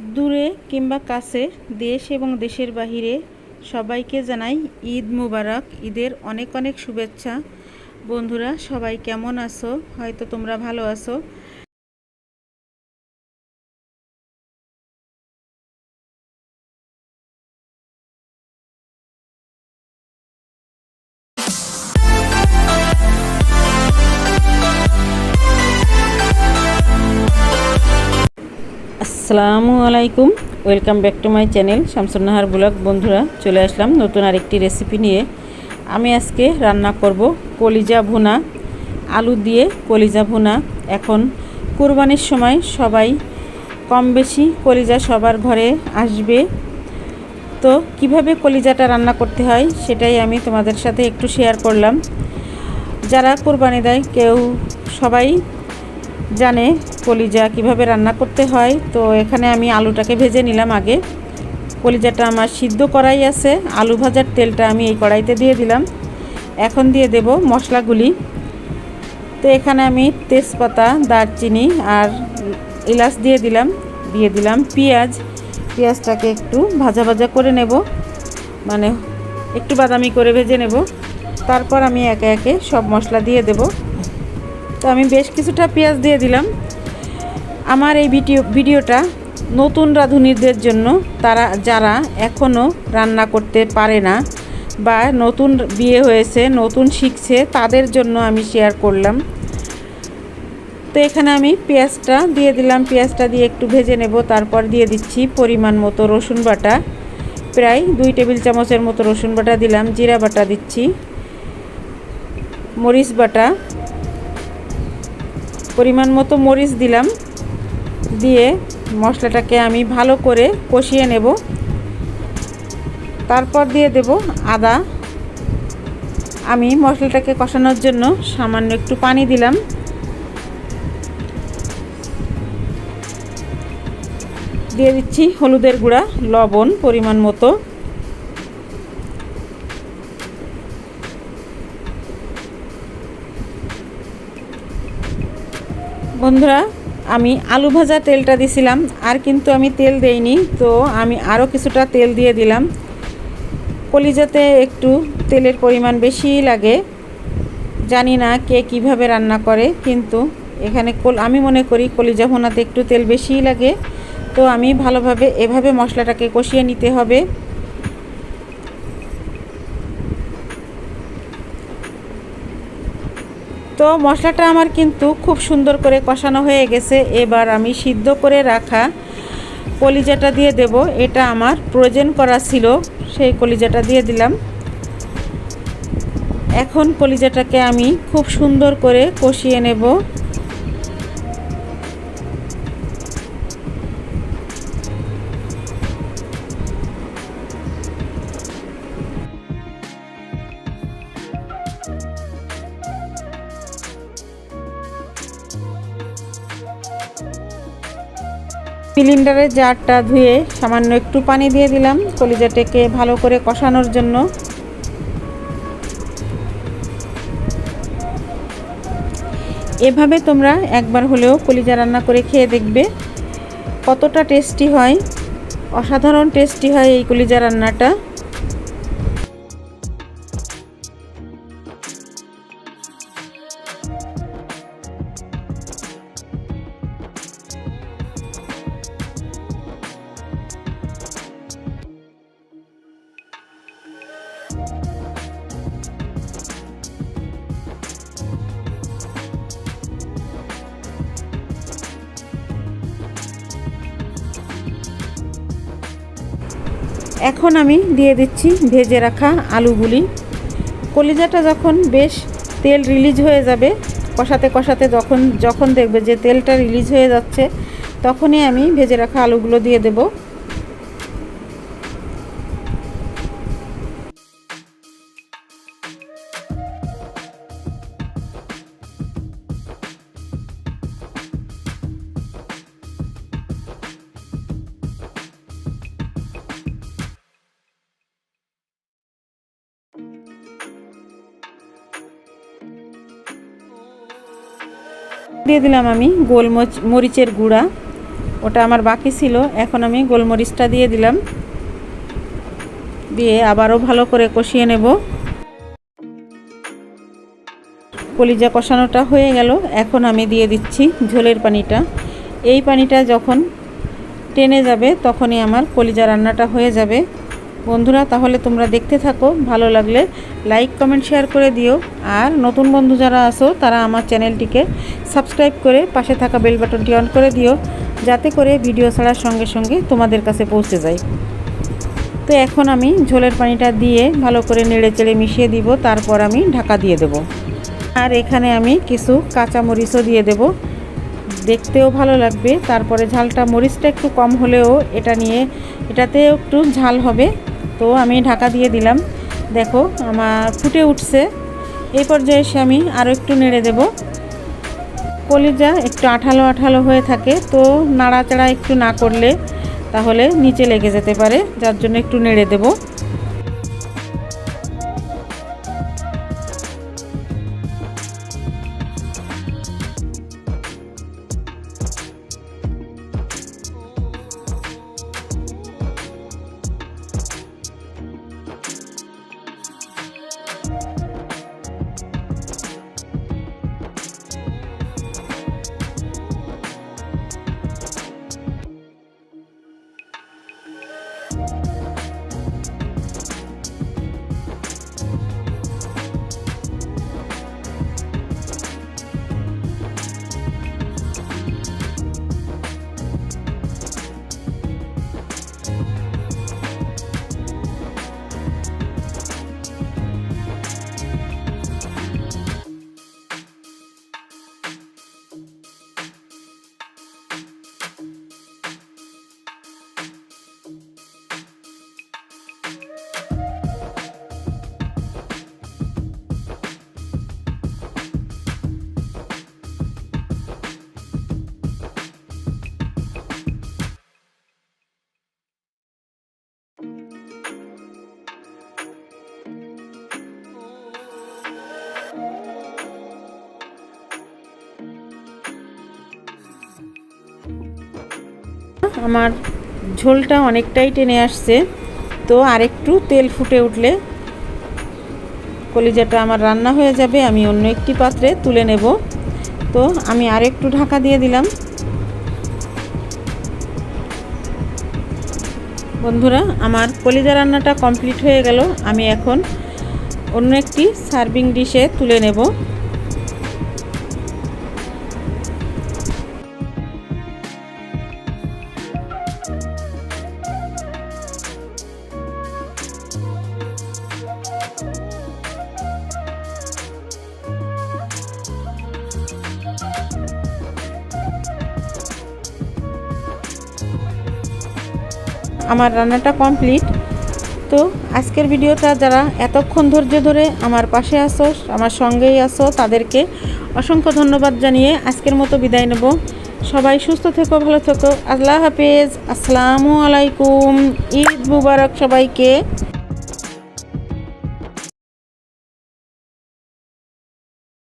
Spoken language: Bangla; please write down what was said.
দূরে কিংবা কাছে দেশ এবং দেশের বাহিরে সবাইকে জানাই ঈদ মুবারক। ঈদের অনেক অনেক শুভেচ্ছা। বন্ধুরা, সবাই কেমন আছো? হয়তো তোমরা ভালো আছো। আসসালামু আলাইকুম। Welcome back to my channel Shamsunnahar blog. বন্ধুরা, চলে আসলাম নতুন আরেকটি রেসিপি নিয়ে। আমি আজকে রান্না করব কলিজা ভুনা, আলু দিয়ে কলিজা ভুনা। এখন কুরবানির সময় সবাই কম বেশি কলিজা সবার ঘরে আসবে। তো কীভাবে কলিজাটা রান্না করতে হয় সেটাই আমি তোমাদের সাথে একটু শেয়ার করলাম। যারা কোরবানি দেয়, কেউ সবাই জানে কলিজা কীভাবে রান্না করতে হয়। তো এখানে আমি আলুটাকে ভেজে নিলাম আগে। কলিজাটা আমার সিদ্ধ করাই আছে। আলু ভাজার তেলটা আমি এই কড়াইতে দিয়ে দিলাম। এখন দিয়ে দেব মশলাগুলি। তো এখানে আমি তেজপাতা, দারচিনি আর এলাচ দিয়ে দিলাম। দিয়ে দিলাম পেঁয়াজ। পেঁয়াজটাকে একটু ভাজা ভাজা করে নেব। মানে একটু বাদামি করে ভেজে নেব। তারপর আমি একে একে সব মশলা দিয়ে দেবো। তো আমি বেশ কিছুটা পেঁয়াজ দিয়ে দিলাম। আমার এই ভিডিও ভিডিওটা নতুন রাঁধুনিদের জন্য তারা যারা এখনও রান্না করতে পারে না বা নতুন বিয়ে হয়েছে, নতুন শিখছে, তাদের জন্য আমি শেয়ার করলাম। তো এখানে আমি পেঁয়াজটা দিয়ে দিলাম। পেঁয়াজটা দিয়ে একটু ভেজে নেব। তারপর দিয়ে দিচ্ছি পরিমাণ মতো রসুন বাটা। প্রায় দুই টেবিল চামচের মতো রসুন বাটা দিলাম। জিরা বাটা দিচ্ছি। মরিচ বাটা। পরিমাণ মতো মরিচ দিলাম। দিয়ে মশলাটাকে আমি ভালো করে কষিয়ে নেব। তারপর দিয়ে দেব আদা। আমি মশলাটাকে কষানোর জন্য সামান্য একটু পানি দিলাম। দিয়ে দিচ্ছি হলুদের গুঁড়া, লবণ পরিমাণ মতো। বন্ধুরা, আমি আলু ভাজা তেলটা দিছিলাম, আর কিন্তু আমি তেল দেইনি, তো আমি আরও কিছুটা তেল দিয়ে দিলাম। কলিজাতে একটু তেলের পরিমাণ বেশি লাগে, জানি না কে কীভাবে রান্না করে, কিন্তু এখানে কল, আমি মনে করি কলিজা ভোনাতে একটু তেল বেশিই লাগে, তো আমি ভালোভাবে এভাবে মশলাটাকে কষিয়ে নিতে হবে। তো মশলাটা আমার কিন্তু খুব সুন্দর করে কষানো হয়ে গেছে। এবার আমি সিদ্ধ করে রাখা কলিজাটা দিয়ে দেব। এটা আমার প্রয়োজন করা ছিল, সেই কলিজাটা দিয়ে দিলাম। এখন কলিজাটাকে আমি খুব সুন্দর করে কষিয়ে নেব। সিলিন্ডারের জারটা ধুয়ে সামান্য একটু পানি দিয়ে দিলাম, কলিজাটাকে ভালো করে কষানোর জন্য। এভাবে তোমরা একবার হলেও কলিজা রান্না করে খেয়ে দেখবে কতটা টেস্টি হয়। অসাধারণ টেস্টি হয় এই কলিজা রান্নাটা। এখন আমি দিয়ে দিচ্ছি ভেজে রাখা আলুগুলি। কলিজাটা যখন বেশ তেল রিলিজ হয়ে যাবে, কষাতে কষাতে যখন যখন দেখবে যে তেলটা রিলিজ হয়ে যাচ্ছে, তখনই আমি ভেজে রাখা আলুগুলো দিয়ে দেবো। দিয়ে দিলাম আমি গোলমরিচ, মরিচের গুঁড়া। ওটা আমার বাকি ছিল, এখন আমি গোলমরিচটা দিয়ে দিলাম। দিয়ে আবারও ভালো করে কষিয়ে নেব। কলিজা কষানোটা হয়ে গেল, এখন আমি দিয়ে দিচ্ছি ঝোলের পানিটা। এই পানিটা যখন টেনে যাবে, তখনই আমার কলিজা রান্নাটা হয়ে যাবে। বন্ধুরা, তাহলে তোমরা দেখতে থাকো, ভালো লাগলে লাইক কমেন্ট শেয়ার করে দিও। আর নতুন বন্ধু যারা আসো তারা আমার চ্যানেলটিকে সাবস্ক্রাইব করে পাশে থাকা বেল বাটনটি অন করে দিও, যাতে করে ভিডিও ছাড়ার সঙ্গে সঙ্গে তোমাদের কাছে পৌঁছে যায় তো এখন আমি ঝোলের পানিটা দিয়ে ভালো করে নেড়ে চেড়ে মিশিয়ে দিব, তারপর আমি ঢাকা দিয়ে দেব। আর এখানে আমি কিছু কাঁচা মরিচও দিয়ে দেব। দেখতেও ভালো লাগবে, তারপরে ঝালটা মরিচটা একটু কম হলেও এটা নিয়ে এটাতে একটু ঝাল হবে। তো আমি ঢাকা দিয়ে দিলাম। দেখো, আমার ফুটে উঠছে। এই পর্যায়ে এসে আমি আরও একটু নেড়ে দেব। কলিজা একটু আঠালো আঠালো হয়ে থাকে, তো নাড়াচাড়া একটু না করলে তাহলে নিচে লেগে যেতে পারে, যার জন্য একটু নেড়ে দেব। আমার ঝোলটা অনেকটাই টেনে আসছে। তো আরেকটু তেল ফুটে উঠলে কলিজাটা আমার রান্না হয়ে যাবে, আমি অন্য একটি পাত্রে তুলে নেব। তো আমি আরেকটু ঢাকা দিয়ে দিলাম। বন্ধুরা, আমার কলিজা রান্নাটা কমপ্লিট হয়ে গেল। আমি এখন অন্য একটি সার্ভিং ডিশে তুলে নেব। আমার রান্নাটা কমপ্লিট। তো আজকের ভিডিওটা যারা এতক্ষণ ধৈর্য ধরে আমার পাশে আসো আমার সঙ্গেই আসো তাদেরকে অসংখ্য ধন্যবাদ জানিয়ে আজকের মতো বিদায় নেব। সবাই সুস্থ থেকো, ভালো থেকো। আল্লাহ হাফেজ। আসসালামু আলাইকুম। ঈদ মুবারক সবাইকে।